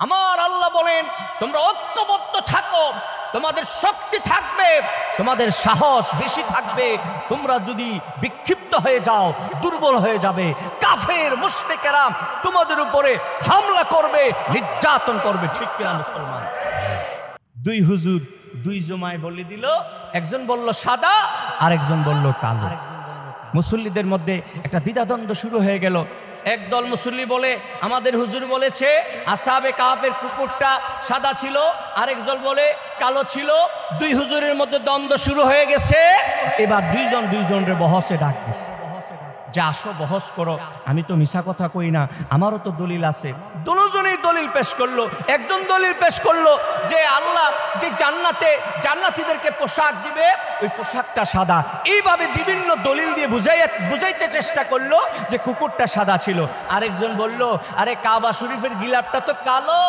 আমার আল্লাহ বলেন, তোমরা ঐক্যবদ্ধ থাকো, তোমাদের শক্তি থাকবে, তোমাদের সাহস বেশি থাকবে, তোমরা যদি বিক্ষিপ্ত হয়ে যাও, দুর্বল হয়ে যাবে, কাফের, মুশরিকেরা তোমাদের উপরে হামলা করবে, নির্যাতন করবে। ঠিক কিনা মুসলমান? দুই হুজুর দুই জমায় বলে দিল, একজন বলল সাদা আর একজন বলল কালো। মুসল্লিদের মধ্যে একটা দ্বিধাদ্বন্দ্ব শুরু হয়ে গেল। একদল মুসল্লি বলে, আমাদের হুজুর বলেছে, আসাবে কাপের কুকুরটা সাদা ছিল, আরেকজন বলে, কালো ছিল, দুই হুজুরের মধ্যে দ্বন্দ্ব শুরু হয়ে গেছে। এবার দুইজন দুইজনের বহসে ডাক দিছে। যে আসো, বহস করো, আমি তো মিশা কথা কই না, আমারও তো দলিল আছে। দুজনেই দলিল পেশ করল, একজন দলিল পেশ করল যে আল্লাহ যে জান্নাতে, জান্নাতীদেরকে পোশাক দিবে, ওই পোশাকটা সাদা। এইভাবে বিভিন্ন দলিল দিয়ে বুঝাই বুঝাইতে চেষ্টা করল যে কুকুরটা সাদা ছিল। আরেকজন বলল, আরে কাবা শরীফের গিলাপটা তো কালো,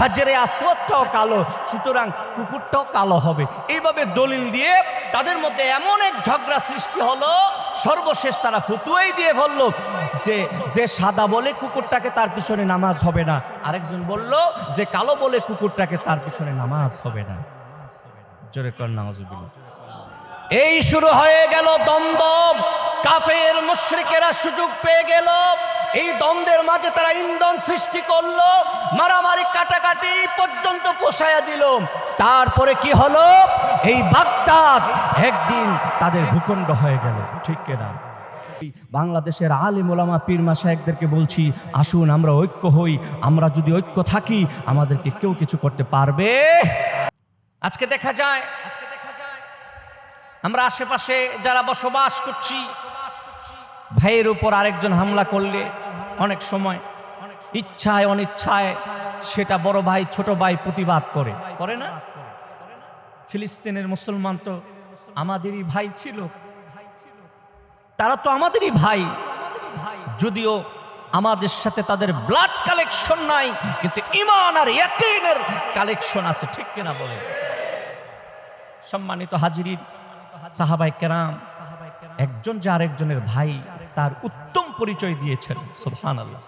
হাজারে আসওয়াদটাও কালো, সুতরাং কুকুরটাও কালো হবে। এইভাবে দলিল দিয়ে তাদের মধ্যে এমন এক ঝগড়া সৃষ্টি হলো, সর্বশেষ তারা ফতুয়াই দিয়ে বলল যে যে সাদা বলে কুকুরটাকে তার পিছনে নামাজ হবে না। আরেকজন বলল, যে কালো বলে কুকুরটাকে তার পিছনে নামাজ হবে না। জোরে কর নামাজুবিল্লাহ এই শুরু হয়ে গেল দ্বন্দ্ব। কাফের মুশরিকেরা সুযোগ পেয়ে গেল। এই দ্বন্দ্বের মাঝে তারা ইন্ধন সৃষ্টি করল। মারামারি কাটাকাটি পর্যন্ত পোষায়া দিল। তারপরে কি হলো? এই বাগদাদ একদিন তাদের ভূখণ্ড হয়ে গেল। ঠিক কেনা? বাংলাদেশের আলিম ওলামা পীর মাসায়েকদেরকে বলছি, আসুন আমরা ঐক্য হই। আমরা যদি ঐক্য থাকি, আমাদেরকে কেউ কিছু করতে পারবে? আজকে দেখা যায় আমরা আশেপাশে যারা বসবাস করছি, ভাইয়ের উপর আরেকজন হামলা করলে অনেক সময় ইচ্ছায় অনিচ্ছায় সেটা বড় ভাই, ছোট ভাই প্রতিবাদ করে। করে না? ফিলিস্তিনের মুসলমান তো আমাদেরই ভাই ছিল। তারা তো আমাদেরই ভাই। যদিও আমাদের সাথে তাদের ব্লাড কালেকশন নাই, কিন্তু ইমান আর কালেকশন আছে, ঠিক কিনা বলে সম্মানিত হাজিরিন সাহাবাই কেরাম, একজন যে আরেকজনের ভাই, তার উত্তম পরিচয় দিয়েছেন সুবহান আল্লাহ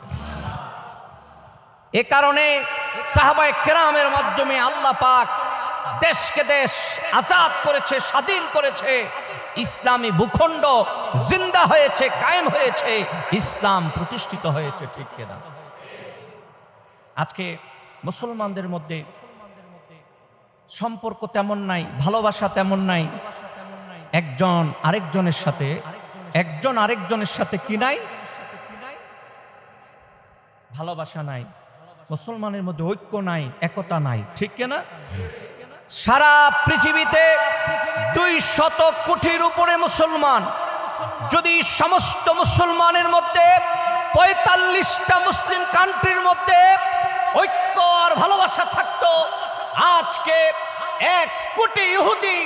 এ কারণে সাহাবাই কেরামের মাধ্যমে আল্লাহ পাক দেশকে দেশ আজাদ করেছে, স্বাধীন করেছে, ইসলামী ভূখণ্ড জিন্দা হয়েছে, কায়েম হয়েছে, ইসলাম প্রতিষ্ঠিত হয়েছে, ঠিক কিনা? আজকে মুসলমানদের মধ্যে সম্পর্ক তেমন নাই, ভালোবাসা তেমন নাই একজন আরেকজনের সাথে, একজন আরেকজনের সাথে কি নাই? ভালোবাসা নাই। মুসলমানের মধ্যে ঐক্য নাই, একতা নাই, ঠিক কিনা সারা পৃথিবীতে দুই শত কোটির উপরে মুসলমান। যদি সমস্ত মুসলমানের মধ্যে পঁয়তাল্লিশটা মুসলিম কান্ট্রির মধ্যে ঐক্য আর ভালোবাসা থাকতো, আজকে এক কোটি ইহুদি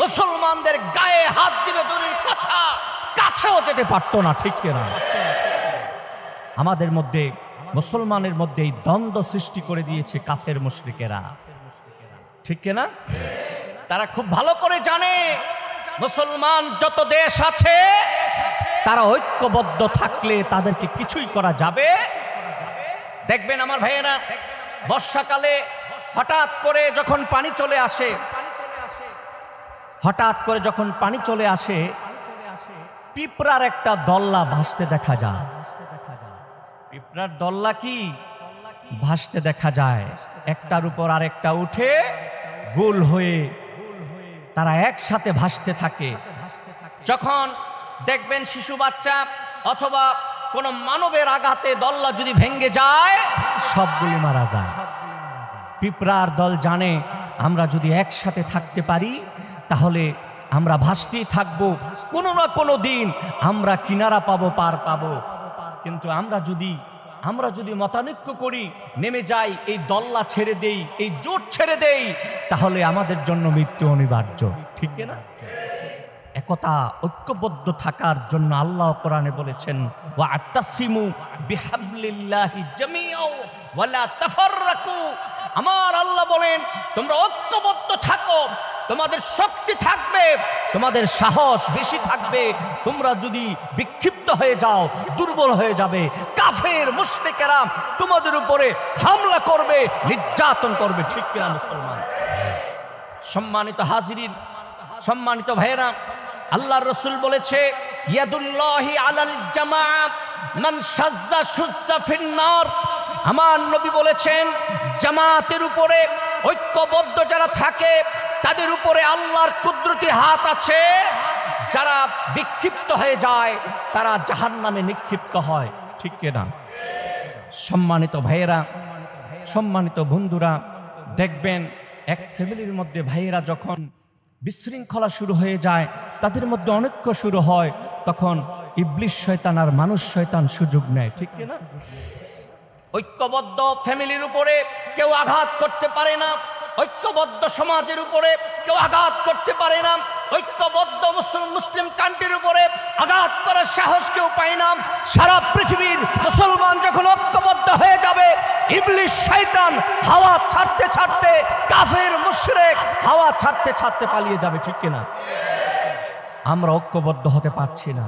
মুসলমানদের গায়ে হাত দিবে দূরের কথা, কাছেও যেতে পারতো না, ঠিক কিনা? আমাদের মধ্যে, মুসলমানের মধ্যে এই দ্বন্দ্ব সৃষ্টি করে দিয়েছে কাফের মুশরিকেরা। ঠিক কিনা? তারা খুব ভালো করে জানে, মুসলমান যত দেশ আছে, তারা ঐক্যবদ্ধ থাকলে তাদেরকে কিছুই করা যাবে। দেখবেন আমার ভাইয়েরা, বর্ষাকালে হঠাৎ করে যখন পানি চলে আসে হঠাৎ করে যখন পানি চলে আসে, পিঁপড়ার একটা দল্লা ভাসতে দেখা যায়। পিঁপড়ার দল্লা কি? ভাসতে দেখা যায়। একটার উপর আরেকটা উঠে গোল হয়ে তারা একসাথে ভাসতে থাকে। যখন দেখবেন শিশু বাচ্চা অথবা কোনো মানবের আঘাতে দল্লা যদি ভেঙ্গে যায়, সবগুলো মারা যায়। পিঁপড়ার দল জানে, আমরা যদি একসাথে থাকতে পারি তাহলে আমরা ভাসতেই থাকব। কোনো না কোনো দিন আমরা কিনারা পাবো, পার পাবো। কিন্তু আমরা যদি আমরা যদি মতানৈক্য করি, নেমে যাই, এই দল্লা ছেড়ে দেই, এই জোট ছেড়ে দেই, তাহলে আমাদের জন্য মৃত্যু অনিবার্য। ঠিক না? একতা ঐক্যবদ্ধ থাকার জন্য আল্লাহ কোরআনে বলেছেন ওয়া আমার আল্লাহ বলেন, তোমরা ঐক্যবদ্ধ থাকো তোমাদের শক্তি থাকবে, তোমাদের সাহস বেশি থাকবে, তোমরা যদি বিক্ষিপ্ত হয়ে যাও, দুর্বল হয়ে যাবে, কাফের, মুশরিকেরা তোমাদের উপরে হামলা করবে, নির্যাতন করবে, ঠিক কিনা মুসলমান? সম্মানিত হাজির সম্মানিত ভাইয়েরা আল্লাহ রসুল বলেছে সাজ্জা আমার নবী বলেছেন, জামাতের উপরে ঐক্যবদ্ধ যারা থাকে তাদের উপরে আল্লাহর কুদরতি হাত আছে। যারা বিক্ষিপ্ত হয়ে যায়, তারা জাহান্নামে নিক্ষিপ্ত হয়। ঠিক কিনা সম্মানিত ভাইয়েরা, সম্মানিত বন্ধুরা, দেখবেন এক ফ্যামিলির মধ্যে ভাইয়েরা যখন বিশৃঙ্খলা শুরু হয়ে যায়, তাদের মধ্যে অনৈক্য শুরু হয়, তখন ইবলিশ শয়তান আর মানুষ শয়তান সুযোগ নেয়। ঠিক কিনা ঐক্যবদ্ধ ফ্যামিলির উপরে কেউ আঘাত করতে পারে না। ঐক্যবদ্ধ সমাজের উপরে কেউ আঘাত করতে পারে না। ঐক্যবদ্ধ মুসলিম মুসলিম কান্ট্রির উপরে আঘাত করার সাহস কেউ পায় না। সারা পৃথিবীর মুসলমান যখন ঐক্যবদ্ধ হয়ে যাবে, ইবলিশ শয়তান হাওয়া ছাড়তে ছাড়তে কাফের, মুশরেক হাওয়া ছাড়তে ছাড়তে পালিয়ে যাবে, ঠিক কিনা? আমরা ঐক্যবদ্ধ হতে পারছি না।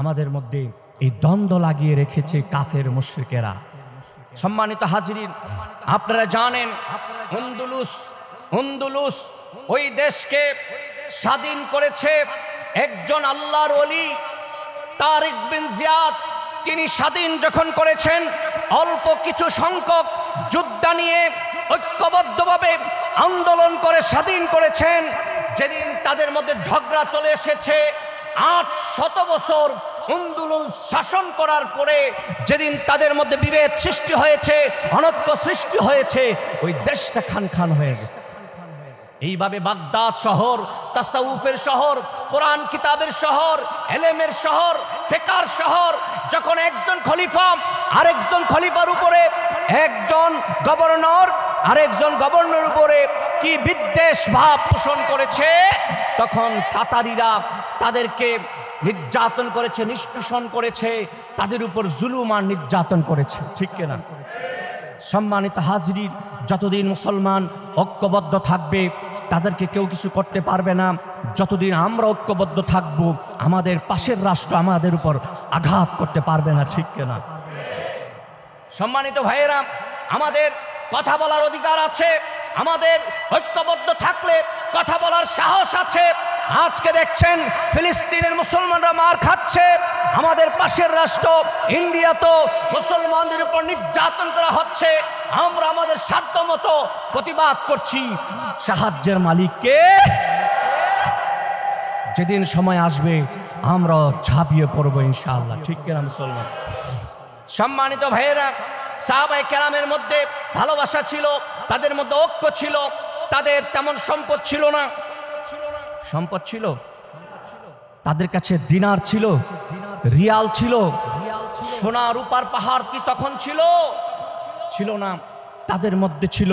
আমাদের মধ্যে এই দ্বন্দ্ব লাগিয়ে রেখেছে কাফের, মুশরিকেরা। সম্মানিত হাজিরিন, আপনারা জানেন হুন্দুলুস হুন্দুলুস ওই দেশকে স্বাধীন করেছে একজন আল্লাহর অলি তারিক বিন জিয়াদ। তিনি স্বাধীন যখন করেছেন, অল্প কিছু সংখ্যক যোদ্ধা নিয়ে ঐক্যবদ্ধভাবে আন্দোলন করে স্বাধীন করেছেন। যেদিন তাদের মধ্যে ঝগড়া চলে এসেছে, আট শত বছর আন্দোলন শাসন করার পরে যেদিন তাদের মধ্যে বিভেদ সৃষ্টি হয়েছে, অনৈক্য সৃষ্টি হয়েছে, ওই দেশটা খান খান হয়ে গেছে। এইভাবে বাগদাদ শহর, তাসাউফের শহর, কোরআন কিতাবের শহর, এলেমের শহর, ফেকার শহর, যখন একজন খলিফা, আরেকজন খলিফার উপরে একজন গভর্নর, আরেকজন গভর্নর উপরে কি বিদ্বেষ ভাব পোষণ করেছে, তখন তাতারিরা তাদেরকে নির্যাতন করেছে, নিষ্পেষণ করেছে, তাদের উপর জুলুম আর নির্যাতন করেছে। ঠিক কিনা? সম্মানিত হাজরির যতদিন মুসলমান ঐক্যবদ্ধ থাকবে, তাদেরকে কেউ কিছু করতে পারবে না। যতদিন আমরা ঐক্যবদ্ধ থাকব, আমাদের পাশের রাষ্ট্র আমাদের উপর আঘাত করতে পারবে না। ঠিক কিনা? সম্মানিত ভাইয়েরা, আমাদের কথা বলার অধিকার আছে, আমাদের ঐক্যবদ্ধ থাকলে কথা বলার সাহস আছে। আজকে দেখছেন, ফিলিস্তিনের মুসলমানরা মার খাচ্ছে, আমাদের পাশের রাষ্ট্র ইন্ডিয়া তো মুসলমানদের উপর নির্যাতন করা হচ্ছে। আমরা আমাদের সাধ্য মতো প্রতিবাদ করছি। সাহায্যের মালিককে যেদিন সময় আসবে আমরা ঝাঁপিয়ে পড়ব ইনশাআল্লাহ। ঠিক কিনা মুসলমান? সম্মানিত ভাইয়েরা সাহাবাই কেরামের মধ্যে ভালোবাসা ছিল, তাদের মধ্যে ঐক্য ছিল, তাদের তেমন সম্পদ ছিল না। সম্পদ ছিল? তাদের কাছে দিনার ছিল, রিয়াল ছিল, সোনা রূপার পাহাড় কি তখন ছিল? ছিল না। তাদের মধ্যে ছিল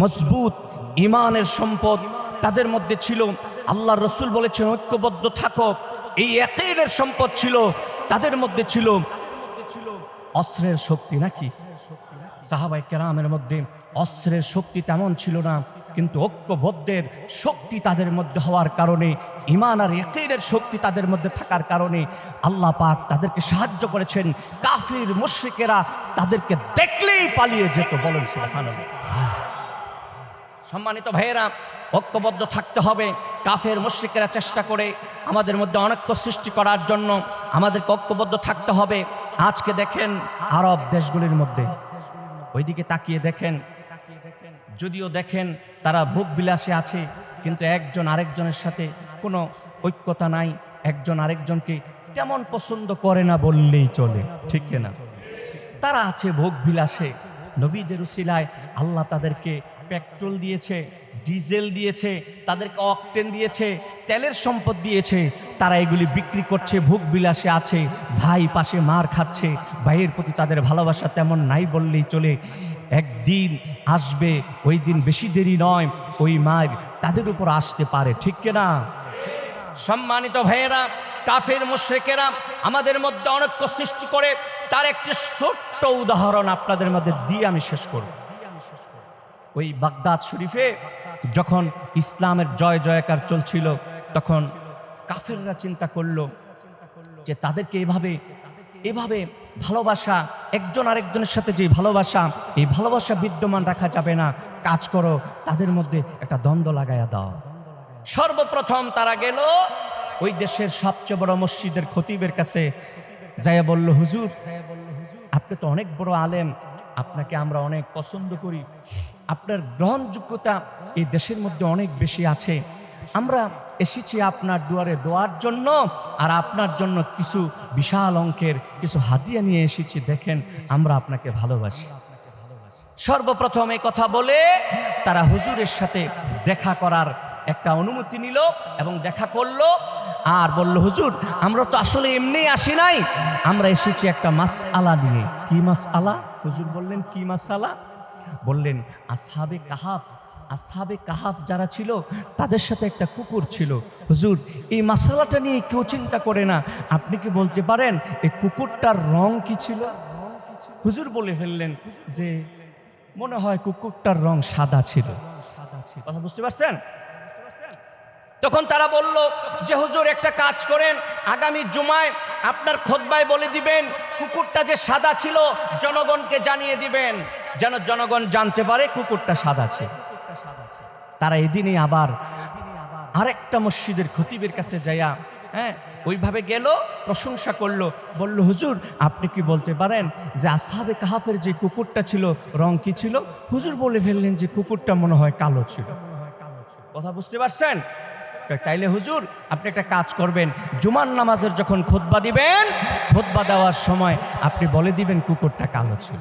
মজবুত ইমানের সম্পদ, তাদের মধ্যে ছিল আল্লাহ রসুল বলেছেন, ঐক্যবদ্ধ থাকো, এই একের সম্পদ ছিল, তাদের মধ্যে ছিল অস্ত্রের শক্তি নাকি? সাহাবাই কেরামের মধ্যে অস্ত্রের শক্তি তেমন ছিল না, কিন্তু ঐক্যবদ্ধের শক্তি তাদের মধ্যে হওয়ার কারণে ইমান আর একের শক্তি তাদের মধ্যে থাকার কারণে আল্লাহ পাক তাদেরকে সাহায্য করেছেন। কাফির, মুশ্রিকেরা তাদেরকে দেখলেই পালিয়ে যেত বলেন সম্মানিত ভাইয়েরা ঐক্যবদ্ধ থাকতে হবে। কাফের, মুশ্রিকেরা চেষ্টা করে আমাদের মধ্যে অনৈক্য সৃষ্টি করার জন্য আমাদেরকে ঐক্যবদ্ধ থাকতে হবে। আজকে দেখেন আরব দেশগুলির মধ্যে। ওইদিকে তাকিয়ে দেখেন, যদিও দেখেন তারা ভোগ বিলাসে আছে, কিন্তু একজন আরেকজনের সাথে কোনো ঐক্যতা নাই। একজন আরেকজনকে তেমন পছন্দ করে না বললেই চলে, ঠিক না তারা আছে ভোগ বিলাসে। নবীদের উসিলায় আল্লাহ তাদেরকে পেট্রোল দিয়েছে, ডিজেল দিয়েছে, তাদেরকে অকটেন দিয়েছে, তেলের সম্পদ দিয়েছে, তারা এগুলি বিক্রি করছে, ভোগ বিলাসে আছে, ভাই পাশে মার খাচ্ছে, ভাইয়ের প্রতি তাদের ভালোবাসা তেমন নাই বললেই চলে। একদিন আসবে, ওই দিন বেশি দেরি নয়, ওই মায়ের তাদের উপর আসতে পারে, ঠিক কিনা? সম্মানিত ভাইয়েরা, কাফের মুশ্রেকেরা, আমাদের মধ্যে অনৈক্য সৃষ্টি করে তার একটি ছোট্ট উদাহরণ আপনাদের মধ্যে দিয়ে আমি শেষ করব। ওই বাগদাদ শরীফে যখন ইসলামের জয় জয়কার চলছিল, তখন কাফেররা চিন্তা করল যে তাদেরকে এভাবে এভাবে ভালোবাসা, একজন আরেকজনের সাথে যে ভালোবাসা, এই ভালোবাসা বিদ্যমান রাখা যাবে না। কাজ করো, তাদের মধ্যে একটা দ্বন্দ্ব লাগাইয়া দাও। সর্বপ্রথম তারা গেল ওই দেশের সবচেয়ে বড় মসজিদের খতিবের কাছে। যাইয়া বলল, হুজুর, আপনি তো অনেক বড় আলেম, আপনাকে আমরা অনেক পছন্দ করি। আপনার গ্রহণযোগ্যতা এই দেশের মধ্যে অনেক বেশি আছে। আমরা এসেছি আপনার দুয়ারে দোয়ার জন্য আর আপনার জন্য কিছু বিশাল অঙ্কের কিছু হাতিয়া নিয়ে এসেছি। দেখেন, আমরা আপনাকে ভালোবাসি। সর্বপ্রথম এই কথা বলে তারা হুজুরের সাথে দেখা করার একটা অনুমতি নিল এবং দেখা করল আর বলল, হুজুর, আমরা তো আসলে এমনি আসি নাই। আমরা এসেছি একটা মাস আলা নিয়ে। কি মাস আলা হুজুর বললেন, কি মাস আলা বললেন, আসহাবে কাহাফ আসহাবে কাহাফ যারা ছিল, তাদের সাথে একটা কুকুর ছিল। হুজুর, এই মাসালাটা নিয়ে কেউ চিন্তা করে না। আপনি কি বলতে পারেন, এই কুকুরটার রং কি ছিল? হুজুর বলে ফেললেন যে, মনে হয় কুকুরটার রং সাদা ছিল। কথা বুঝতে পারছেন? তখন তারা বলল যে, হুজুর, একটা কাজ করেন, আগামী জুমায় আপনার খোদবায় বলে দিবেন, কুকুরটা যে সাদা ছিল, জনগণকে জানিয়ে দিবেন, যেন জনগণ জানতে পারে কুকুরটা সাদা ছিল। তারা এদিনই আবার আরেকটা মসজিদের খতিবের কাছে যাইয়া হ্যাঁ ওইভাবে গেল, প্রশংসা করল, বলল, হুজুর, আপনি কি বলতে পারেন যে আসাবে কাহাফের যে কুকুরটা ছিল, রং কি ছিল? হুজুর বলে ফেললেন যে কুকুরটা মনে হয় কালো ছিল। কথা বুঝতে পারছেন? তাইলে হুজুর, আপনি একটা কাজ করবেন। জুমার নামাজের যখন খোদবা দিবেন খোদবা দেওয়ার সময় আপনি বলে দিবেন, কুকুরটা কালো ছিল।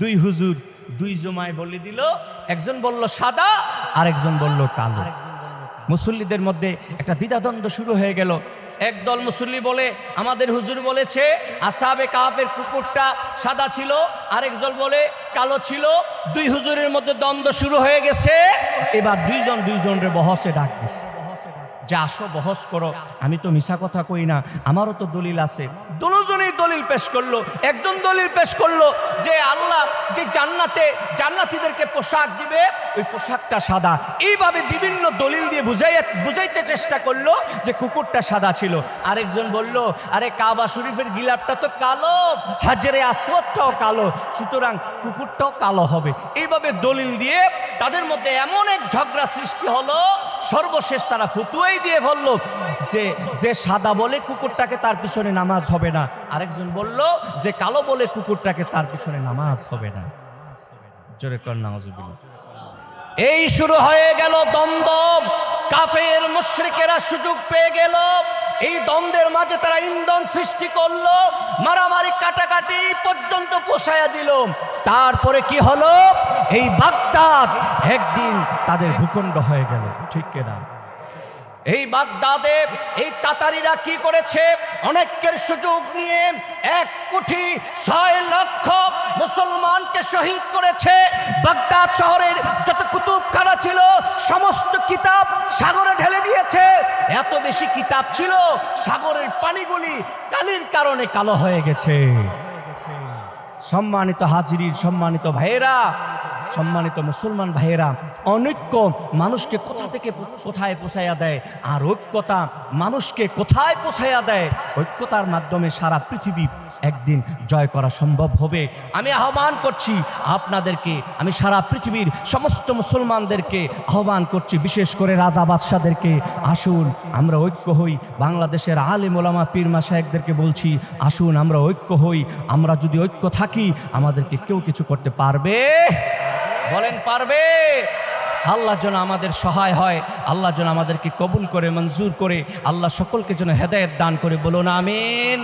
দুই হুজুর, দুই জুমায় বলে দিল, একজন বলল সাদা আর একজন বলল কালো। মুসল্লিদের মধ্যে একটা দ্বিধাদ্বন্দ্ব শুরু হয়ে গেল। একদল মুসল্লি বলে, আমাদের হুজুর বলেছে, আসাবে কাহাবের কুকুরটা সাদা ছিল, আরেকজন বলে, কালো ছিল। দুই হুজুরের মধ্যে দ্বন্দ্ব শুরু হয়ে গেছে। এবার দুইজন দুইজনের বহসে ডাক দিছে। যে আসো বহস করো। আমি তো মিশা কথা কই না, আমারও তো দলিল আছে। দুজনেই দলিল পেশ করল, একজন দলিল পেশ করল যে আল্লাহ যে জান্নাতে, জান্নাতীদেরকে পোশাক দিবে, ওই পোশাকটা সাদা। এইভাবে বিভিন্ন দলিল দিয়ে বুঝাই বুঝাইতে চেষ্টা করল যে কুকুরটা সাদা ছিল। আরেকজন বলল, আরে কাবা শরীফের গিলাপটা তো কালো, হাজারে আসওয়াদটাও কালো, সুতরাং কুকুরটাও কালো হবে। এইভাবে দলিল দিয়ে তাদের মধ্যে এমন এক ঝগড়া সৃষ্টি হলো, সর্বশেষ তারা ফতুয়াই দিয়ে বলল, যে যে সাদা বলে কুকুরটাকে তার পিছনে নামাজ হবে না। আরেকজন বলল, যে কালো বলে কুকুরটাকে তার পিছনে নামাজ হবে না। জোরে কর নামাজ এই শুরু হয়ে গেল দ্বন্দ্ব। কাফের মুশরিকেরা সুযোগ পেয়ে গেল। এই দ্বন্দ্বের মাঝে তারা ইন্ধন সৃষ্টি করল। মারামারি কাটাকাটি পর্যন্ত পোষায়া দিল। তারপরে কি হলো? এই বাগদাদ একদিন তাদের ভূখণ্ড হয়ে গেল। ঠিক কেনা? এই বাগদাদে, এই তাতারিরা কি করেছে? অনেকের সুযোগ নিয়ে এক কোটি ছয় লক্ষ মুসলমানকে শহীদ করেছে। বাগদাদ শহরের যত কুতুবখানা ছিল, সমস্ত কিতাব সাগরে ঢেলে দিয়েছে। এত বেশি কিতাব ছিল, সাগরের পানিগুলি কালির কারণে কালো হয়ে গেছে। সম্মানিত হাজিরির সম্মানিত ভাইয়েরা সম্মানিত মুসলমান ভাইয়েরা, অনৈক্য মানুষকে কোথা থেকে কোথায় পোষাইয়া দেয়? আর ঐক্যতা মানুষকে কোথায় পোষাইয়া দেয়? ঐক্যতার মাধ্যমে সারা পৃথিবী একদিন জয় করা সম্ভব হবে। আমি আহ্বান করছি আপনাদেরকে, আমি সারা পৃথিবীর সমস্ত মুসলমানদেরকে আহ্বান করছি, বিশেষ করে রাজা বাদশাদেরকে। আসুন, আমরা ঐক্য হই। বাংলাদেশের আলেম ওলামা পীর মাসায়েকদেরকে বলছি, আসুন, আমরা ঐক্য হই। আমরা যদি ঐক্য থাকি, আমাদেরকে কেউ কিছু করতে পারবে? বলেন, পারবে? আল্লাহ যেন আমাদের সহায় হয়, আল্লাহ যেন আমাদেরকে কবুল করে, মঞ্জুর করে, আল্লাহ সকলকে যেন হেদায়ত দান করে, বলুন, আমিন।